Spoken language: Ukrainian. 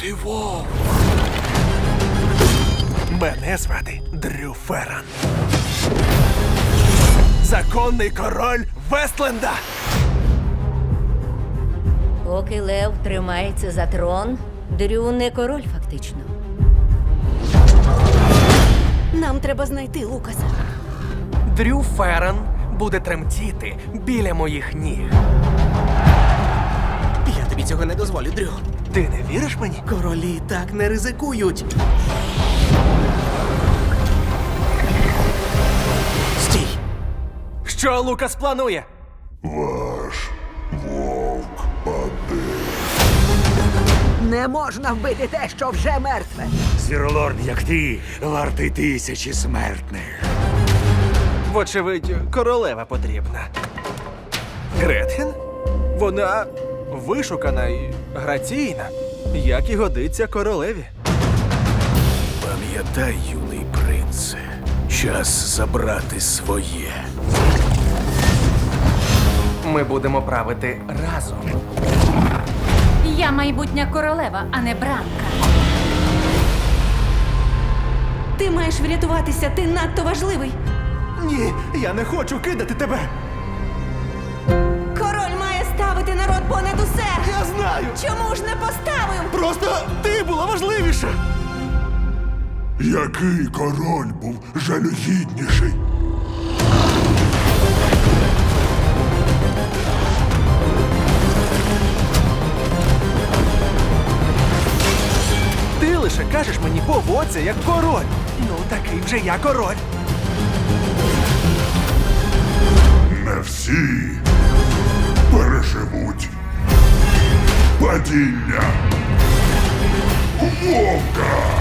ти вовк. Мене звати Дрю Ферран. Законний король Вестленда. Поки Лев тримається за трон, Дрю не король фактично. Нам треба знайти Лукаса. Дрю Ферран буде тремтіти біля моїх ніг. Цього не дозволю, Дрю. Ти не віриш мені? Королі так не ризикують. Стій! Що Лукас планує? Ваш вовк. Не можна вбити те, що вже мертве. Зіролорд, як ти, вартий тисячі смертних. Вочевидь, королева потрібна. Гретхен? Вона вишукана і граційна, як і годиться королеві. Пам'ятай, юний принце, час забрати своє. Ми будемо правити разом. Я майбутня королева, а не бранка. Ти маєш врятуватися, ти надто важливий. Ні, я не хочу кидати тебе. Знаю. Чому ж не поставив? Просто ти була важливіша. Який король був жалюгідніший? Ти лише кажеш мені поводься як король. Ну, такий вже я король. Не всі падіння вовка.